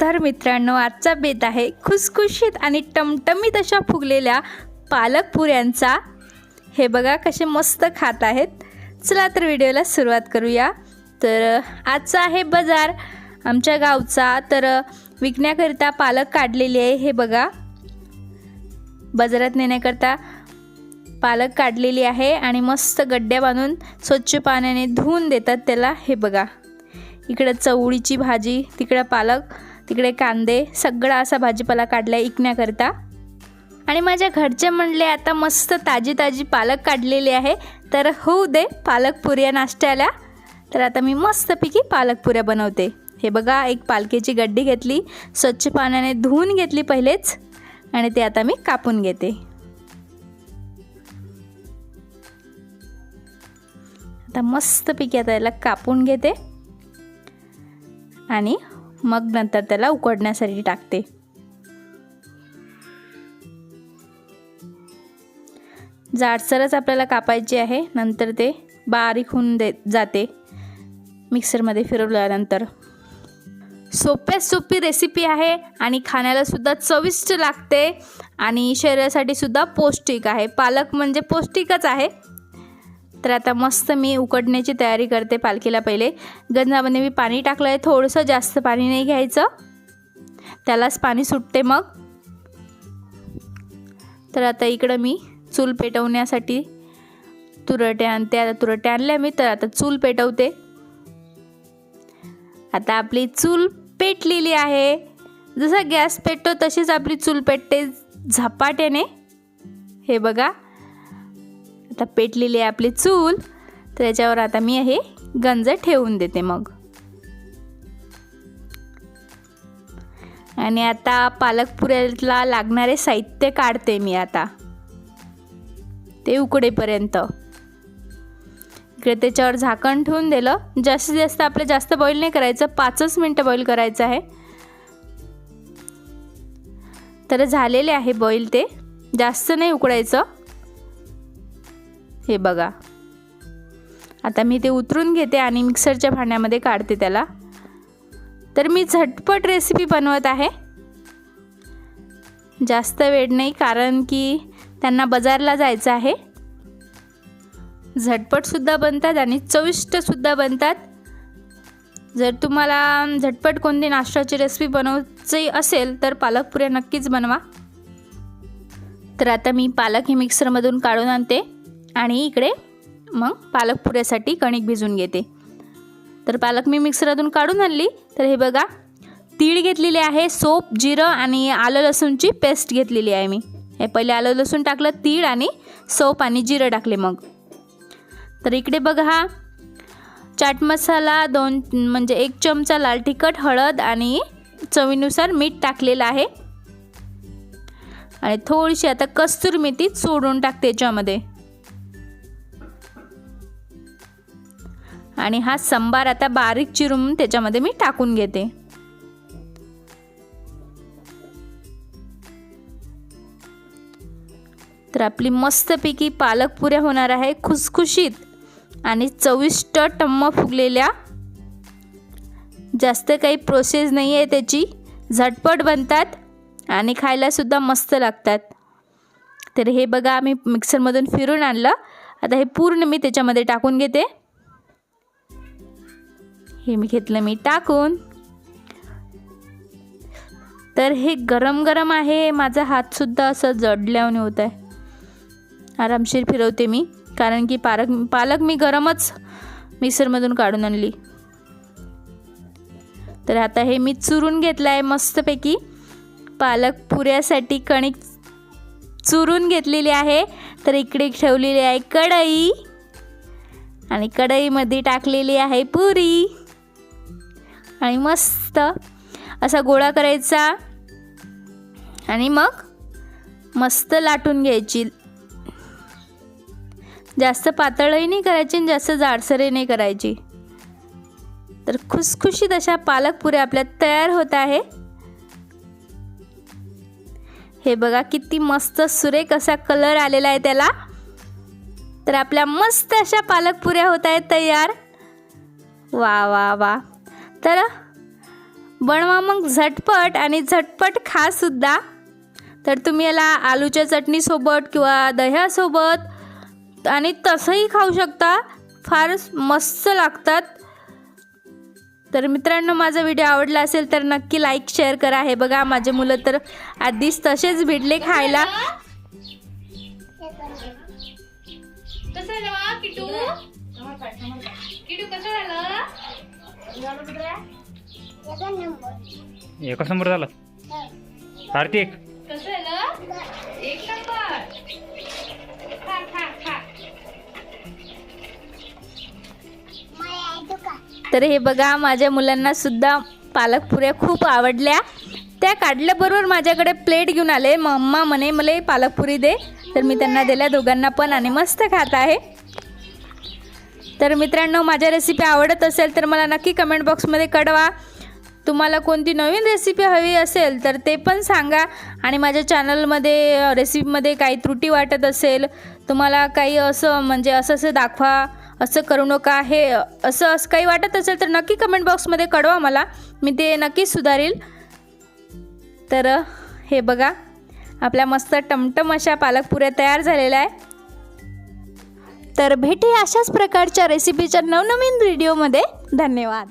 तर मित्रांनो आजचा बेत आहे खुसखुशीत आणि टमटमीत अशा फुगलेल्या पालक पुऱ्यांचा. हे बघा कसे मस्त खात आहेत. चला तर व्हिडिओला सुरुवात करूया. तर आजचा आहे बाजार आमच्या गावचा. तर विकण्याकरिता पालक काढलेली आहे. हे बघा. बाजारात नेण्याकरता पालक काढलेली आहे आणि मस्त गड्ड्या बांधून स्वच्छ पाण्याने धुवून देतात त्याला. हे बघा. इकडं चवळीची भाजी तिकडं पालक. तिकडे कांदे सगळा असा भाजीपाला काढला आहे इकण्याकरता. आणि माझ्या घरचे म्हणले आता मस्त ताजी ताजी पालक काढलेली आहे. तर होऊ दे पालक पुऱ्या नाश्त्याला. तर आता मी मस्तपैकी पालक पुऱ्या बनवते. हे बघा एक पालखीची गड्डी घेतली स्वच्छ पाण्याने धुवून घेतली पहिलेच आणि ते आता मी कापून घेते. आता मस्तपैकी आता याला कापून घेते. आणि मग नंतर त्याला उकडण्यासाठी टाकते. जाडसरच आपल्याला कापायचे आहे. नंतर ते बारीक होऊन दे जाते. मिक्सरमध्ये फिरवल्यानंतर. सोप्यात सोपी रेसिपी आहे आणि खाण्यालासुद्धा चविष्ट लागते आणि शरीरासाठी सुद्धा पौष्टिक आहे. पालक म्हणजे पौष्टिकच आहे. तर आता मस्त मी उकडण्याची तयारी करते पालखीला पहिले. गंजामध्ये मी पाणी टाकलं आहे थोडंसं जास्त पाणी नाही घ्यायचं. त्यालाच पाणी सुटते मग. तर आता इकडं मी चूल पेटवण्यासाठी तुरट्या आणते. आता तुरट्या आणल्या मी तर आता चूल पेटवते. आता आपली चूल पेटलेली आहे. जसा गॅस पेटतो तशीच आपली चूल पेटते झपाट्याने. हे बघा. आता पेटलेली आहे आपली चूल. तर याच्यावर आता मी हे गंज ठेवून देते मग. आणि आता पालकपुऱ्याला लागणारे साहित्य काढते मी आता. ते उकडेपर्यंत. इकडे त्याच्यावर झाकण ठेवून दिलं. जास्तीत जास्त आपलं जास्त बॉईल नाही करायचं. पाचच मिनटं बॉईल करायचं आहे. तर झालेले आहे बॉईल ते. जास्त नाही उकडायचं. हे बघा. आता मी ते उतरून घेते आणि मिक्सरच्या भांड्यामध्ये काढते त्याला. तर मी झटपट रेसिपी बनवत आहे. जास्त वेळ नाही कारण की त्यांना बाजारला जायचं आहे. झटपटसुद्धा बनतात आणि चविष्टसुद्धा बनतात. जर तुम्हाला झटपट कोणती नाश्त्याची रेसिपी बनवायची असेल तर पालकपुऱ्या नक्कीच बनवा. तर आता मी पालक हे मिक्सरमधून काढून आणते. आणि इकडे मग पालक पुऱ्यासाठी कणिक भिजून घेते. तर पालक मी मिक्सरातून काढून आणली. तर हे बघा तीळ घेतलेली आहे सोप जिरं आणि आलं लसूणची पेस्ट घेतलेली आहे मी. हे पहिले आलं लसूण टाकलं तीळ आणि सोप आणि जिरं टाकले मग. तर इकडे बघा हा चाट मसाला दोन म्हणजे एक चमचा लाल तिखट हळद आणि चवीनुसार मीठ टाकलेलं आहे. आणि थोडीशी आता कस्तूर मेथी सोडून टाकते याच्यामध्ये. आणि हा संबार आता बारीक चिरून त्याच्यामध्ये मी टाकून घेते. तर आपली मस्तपैकी पालक पुऱ्या होणार आहे खुसखुशीत आणि चविष्ट टम्म फुगलेल्या. जास्त काही प्रोसेस नाही आहे त्याची. झटपट बनतात आणि खायलासुद्धा मस्त लागतात. तर हे बघा मी मिक्सरमधून फिरून आणलं. आता हे पूर्ण मी त्याच्यामध्ये टाकून घेते. हे मी घेतलं मी टाकून. तर हे गरम गरम आहे माझा हातसुद्धा असं जडल्याने होत आहे आरामशीर फिरवते मी कारण की पालक पालक मी गरमच मिक्सरमधून काढून आणली. तर आता हे मी चुरून घेतलं आहे मस्तपैकी. पालक पुऱ्यासाठी कणिक चुरून घेतलेली आहे तर इकडे ठेवलेली आहे कढई. आणि कढईमध्ये टाकलेली आहे पुरी. आणि मस्त असा गोळा करायचा. आणि मग मस्त लाटून घ्यायची. जास्त पातळही नाही करायची आणि जास्त जाडसरही नाही करायची. तर खुसखुशीत अशा पालक पुऱ्या आपल्या तयार होत आहे. हे बघा किती मस्त सुरेख असा कलर आलेला आहे त्याला. तर आपल्या मस्त अशा पालक पुऱ्या होत आहेत तयार. वा वा वा. तर बनवा मग झटपट आणि झटपट खा सुद्धा. तर तुम्ही याला आलूच्या चटणीसोबत किंवा दह्यासोबत आणि तसंही खाऊ शकता. फार मस्त लागतात. तर मित्रांनो माझा व्हिडिओ आवडला असेल तर नक्की लाईक शेअर करा. हे बघा माझे मुलं तर आधीच तसेच भिडले खायला. कसं झालं किटू? किटू कसं झालं? एकच नंबर झाला. कार्तिक. एक नंबर तर हे बघा माझ्या मुलांना सुद्धा पालकपुऱ्या खूप आवडल्या. त्या काढल्याबरोबर माझ्याकडे प्लेट घेऊन आले. मम्मा म्हणे मला पालकपुरी दे. तर मी त्यांना दिल्या. दोघांना पण. आणि मस्त खात आहे. तर मित्रांनो माझ्या रेसिपी आवडत असेल तर मला नक्की कमेंट बॉक्समध्ये कळवा. तुम्हाला कोणती नवीन रेसिपी हवी असेल तर ते पण सांगा. आणि माझ्या चॅनलमध्ये रेसिपीमध्ये काही त्रुटी वाटत असेल तुम्हाला काही असं म्हणजे असं असं दाखवा असं करू नका हे असं असं काही वाटत असेल तर नक्की कमेंट बॉक्समध्ये कळवा मला. मी ते नक्कीच सुधारील. तर हे बघा आपल्या मस्त टमटम अशा पालकपुऱ्या तयार झालेल्या आहे. तर भेटे अशाच प्रकारच्या रेसिपीच्या नवनवीन व्हिडिओमध्ये धन्यवाद.